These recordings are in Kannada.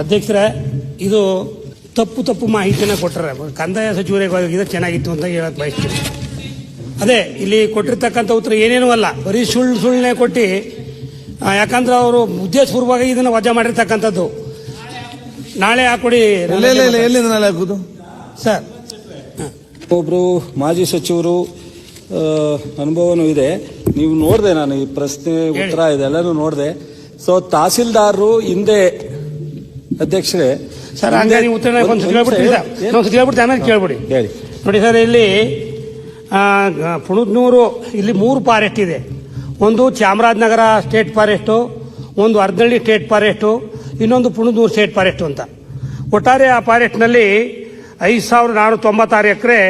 ಅಧ್ಯಕ್ಷರೇ ಇದು ತಪ್ಪು ತಪ್ಪು ಮಾಹಿತಿನ ಕೊಟ್ಟರೆ ಕಂದಾಯ ಸಚಿವರಿಗೆ ಇದು ಚೆನ್ನಾಗಿತ್ತು ಅಂತ ಹೇಳಕ್ ಬಯಸ್ತೀನಿ. ಅದೇ ಇಲ್ಲಿ ಕೊಟ್ಟಿರ್ತಕ್ಕಂಥ ಉತ್ತರ ಏನೇನೂ ಅಲ್ಲ. ಬರೀ ಸುಳ್ಳು ಸುಳ್ಳನೆ ಕೊಟ್ಟು ಯಾಕಂದ್ರೆ ಅವರು ಉದ್ದೇಶಪೂರ್ವವಾಗಿ ಇದನ್ನು ವಜಾ ಮಾಡಿರ್ತಕ್ಕಂಥದ್ದು. ನಾಳೆ ಹಾಕೊಡಿ. ನಾಳೆ ಹಾಕೋದು? ಸರ್. ಒಬ್ಬರು ಮಾಜಿ ಸಚಿವರು ಅನುಭವನೂ ಇದೆ. ನೀವು ನೋಡಿದೆ ನಾನು ಈ ಪ್ರಶ್ನೆ ಉತ್ತರ ಇದೆಲ್ಲನೂ ನೋಡಿದೆ. ಸೊ ತಹಸೀಲ್ದಾರರು ಹಿಂದೆ ಅಧ್ಯಕ್ಷರೇ ಸರ್ ಹಂಗೆ ನೀವು ಉತ್ತರ ಒಂದು ಕೇಳ್ಬಿಡ್ತೀವಿ ಸರ್. ಒಂದು ಸತಿ ಆಮೇಲೆ ಕೇಳ್ಬಿಡಿ ಹೇಳಿ. ನೋಡಿ ಸರ್ ಇಲ್ಲಿ ಪುಣದ್ನೂರು ಇಲ್ಲಿ ಮೂರು ಫಾರೆಸ್ಟ್ ಇದೆ. ಒಂದು ಚಾಮರಾಜನಗರ ಸ್ಟೇಟ್ ಫಾರೆಸ್ಟು ಒಂದು ಅರ್ಧಳ್ಳಿ ಸ್ಟೇಟ್ ಫಾರೆಸ್ಟು ಇನ್ನೊಂದು ಪುಣದ್ನೂರು ಸ್ಟೇಟ್ ಫಾರೆಸ್ಟ್ ಅಂತ. ಒಟ್ಟಾರೆ ಆ ಫಾರೆಸ್ಟ್ನಲ್ಲಿ ಐದು ಸಾವಿರದ ನಾನ್ನೂರ ತೊಂಬತ್ತಾರು ಎಕರೆ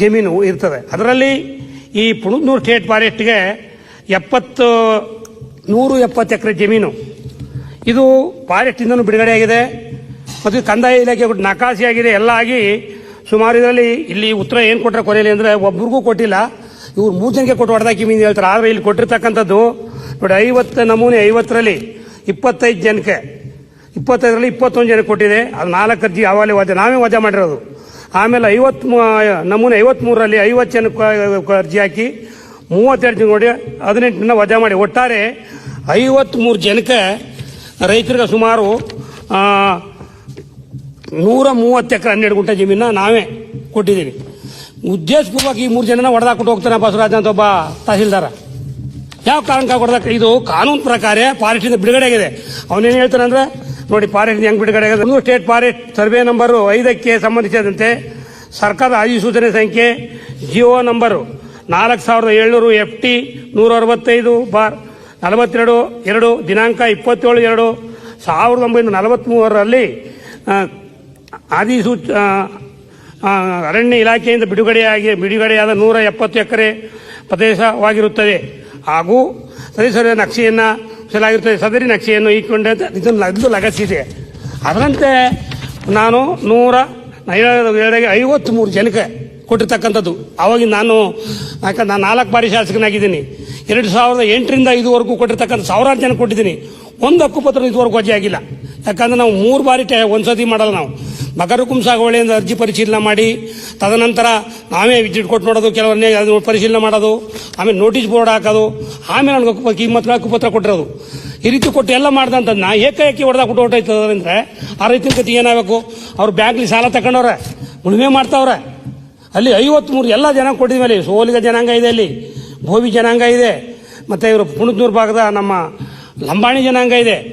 ಜಮೀನು ಇರ್ತದೆ. ಅದರಲ್ಲಿ ಈ ಪುಣದ್ನೂರು ಸ್ಟೇಟ್ ಫಾರೆಸ್ಟ್ಗೆ ಎಪ್ಪತ್ತು ನೂರು ಎಪ್ಪತ್ತು ಎಕರೆ ಜಮೀನು. ಇದು ಫಾರೆಸ್ಟಿಂದನೂ ಬಿಡುಗಡೆಯಾಗಿದೆ ಮತ್ತು ಕಂದಾಯ ಇಲಾಖೆ ನಕಾಸೆ ಆಗಿದೆ ಎಲ್ಲ ಆಗಿ ಸುಮಾರು ಇದರಲ್ಲಿ ಇಲ್ಲಿ ಉತ್ತರ ಏನು ಕೊಟ್ಟರೆ ಕೊನೆಯಲ್ಲಿ ಅಂದರೆ ಒಬ್ರಿಗೂ ಕೊಟ್ಟಿಲ್ಲ. ಇವ್ರು ಮೂರು ಜನಕ್ಕೆ ಕೊಟ್ಟು ಹೊಡೆದಾಕಿ ಮೀನು ಹೇಳ್ತಾರೆ. ಆದರೆ ಇಲ್ಲಿ ಕೊಟ್ಟಿರ್ತಕ್ಕಂಥದ್ದು ನೋಡಿ, ಐವತ್ತು ನಮೂನೆ ಐವತ್ತರಲ್ಲಿ ಇಪ್ಪತ್ತೈದು ಜನಕ್ಕೆ, ಇಪ್ಪತ್ತೈದರಲ್ಲಿ ಇಪ್ಪತ್ತೊಂದು ಜನಕ್ಕೆ ಕೊಟ್ಟಿದೆ. ಅದು ನಾಲ್ಕು ಅರ್ಜಿ ಆವಾಗಲೇ ವಜಾ ನಾವೇ ವಜಾ ಮಾಡಿರೋದು. ಆಮೇಲೆ ಐವತ್ತು ನಮೂನೆ ಐವತ್ತ್ಮೂರರಲ್ಲಿ ಐವತ್ತು ಜನಕ್ಕೆ ಅರ್ಜಿ ಹಾಕಿ ಮೂವತ್ತೆರಡು ಜನ ನೋಡಿ ಹದಿನೆಂಟನ್ನ ವಜಾ ಮಾಡಿ. ಒಟ್ಟಾರೆ ಐವತ್ಮೂರು ಜನಕ್ಕೆ ರೈತರಿಗೆ ಸುಮಾರು ನೂರ ಮೂವತ್ತು ಎಕರೆ ಹನ್ನೆರಡು ಗುಂಟೆ ಜಮೀನ ನಾವೇ ಕೊಟ್ಟಿದ್ದೀವಿ. ಉದ್ದೇಶಪೂರ್ವಕ ಈ ಮೂರು ಜನನ ಹೊಡೆದಾಕ್ಬಿಟ್ಟು ಹೋಗ್ತಾನೆ ಬಸವರಾಜ್ ಅಂತ ಒಬ್ಬ ತಹಸೀಲ್ದಾರ. ಯಾವ ಕಾರಣಕ್ಕೆ ಹೊಡೆದಾಕ ಇದು ಕಾನೂನು ಪ್ರಕಾರ ಫಾರೆಸ್ಟಿಂದ ಬಿಡುಗಡೆ ಆಗಿದೆ ಅವನೇನು ಹೇಳ್ತಾನೆ ಅಂದ್ರೆ, ನೋಡಿ ಫಾರೆಸ್ಟ್ ಹೆಂಗ್ ಬಿಡುಗಡೆ ಆಗಿದೆ ಸ್ಟೇಟ್ ಫಾರೆಸ್ಟ್ ಸರ್ವೆ ನಂಬರು ಐದಕ್ಕೆ ಸಂಬಂಧಿಸಿದಂತೆ ಸರ್ಕಾರದ ಅಧಿಸೂಚನೆ ಸಂಖ್ಯೆ ಜಿಒ ನಂಬರು ನಾಲ್ಕು ಸಾವಿರದ ಏಳ್ನೂರು ಎಫ್ ಟಿ ನೂರ ಅರವತ್ತೈದು ಬಾರ್ ನಲವತ್ತೆರಡು, ಎರಡು, ದಿನಾಂಕ ಇಪ್ಪತ್ತೇಳು, ಎರಡು. ಸಾವಿರದ ಒಂಬೈನೂರ ನಲವತ್ತ್ಮೂರರಲ್ಲಿ ಆದಿಸೂಚ ಅರಣ್ಯ ಇಲಾಖೆಯಿಂದ ಬಿಡುಗಡೆಯಾಗಿ, ಬಿಡುಗಡೆಯಾದ ನೂರ ಎಪ್ಪತ್ತು ಎಕರೆ ಪ್ರದೇಶವಾಗಿರುತ್ತದೆ. ಹಾಗೂ ಸದಸ್ಯರ ನಕ್ಷೆಯನ್ನು ಸಲಾಗಿರುತ್ತದೆ ಸದರಿ ನಕ್ಷೆಯನ್ನು ಈಕೊಂಡ ಇದನ್ನು ಲಗತ್ತಿದೆ. ಅದರಂತೆ ನಾನು ನೂರ ಐವತ್ತ್ಮೂರು ಜನಕ್ಕೆ ಕೊಟ್ಟಿರ್ತಕ್ಕಂಥದ್ದು. ಅವಾಗ ನಾನು, ಯಾಕಂದ್ರೆ ನಾನು ನಾಲ್ಕು ಬಾರಿ ಶಾಸಕನಾಗಿದ್ದೀನಿ. ಎರಡು ಸಾವಿರದ ಎಂಟರಿಂದ ಐದುವರೆಗೂ ಕೊಟ್ಟಿರ್ತಕ್ಕಂಥ ಸಾವಿರಾರು ಜನ ಕೊಟ್ಟಿದ್ದೀನಿ. ಒಂದು ಹಕ್ಕುಪತ್ರ ಇದುವರೆಗೂ ವಜೆ ಆಗಿಲ್ಲ. ಯಾಕಂದ್ರೆ ನಾವು ಮೂರು ಬಾರಿ ಟೆ ಒಂದ್ಸತಿ ಮಾಡಲ್ಲ ನಾವು. ಮಕರಕುಂ ಸಾಗುವಳಿಯಿಂದ ಅರ್ಜಿ ಪರಿಶೀಲನೆ ಮಾಡಿ, ತದನಂತರ ನಾವೇ ವಿಜಿಟ್ ಕೊಟ್ಟು ನೋಡೋದು, ಕೆಲವರನ್ನೇ ಅದನ್ನು ಪರಿಶೀಲನೆ ಮಾಡೋದು, ಆಮೇಲೆ ನೋಟಿಸ್ ಬೋರ್ಡ್ ಹಾಕೋದು, ಆಮೇಲೆ ನನಗೆ ಹಕ್ಕು ಹಕ್ಕುಪತ್ರ ಕೊಟ್ಟಿರೋದು. ಈ ರೀತಿ ಕೊಟ್ಟು ಎಲ್ಲ ಮಾಡ್ದಂಥದ್ದನ್ನ ಏಕಾಏಕಿ ಹೊಡೆದಾಗ ಕೊಟ್ಟು ಅಂದ್ರೆ ಆ ರೈತನ ಗತಿ ಏನಾಗಬೇಕು? ಅವ್ರು ಬ್ಯಾಂಕ್ಲಿ ಸಾಲ ತಗೊಂಡವ್ರೆ ಉಳುಮೆ ಮಾಡ್ತಾವ್ರೆ. ಅಲ್ಲಿ ಐವತ್ಮೂರು ಎಲ್ಲ ಜನ ಕೊಟ್ಟಿದ್ಮೇಲೆ ಸೋಲಿಗ ಜನಾಂಗ ಇದೆ ಅಲ್ಲಿ. ಭೋವಿ ಜನಾಂಗ ಇದೆ. ಮತ್ತು ಇವರು ಪುಣದೂರ್ ಭಾಗದ ನಮ್ಮ ಲಂಬಾಣಿ ಜನಾಂಗ ಇದೆ.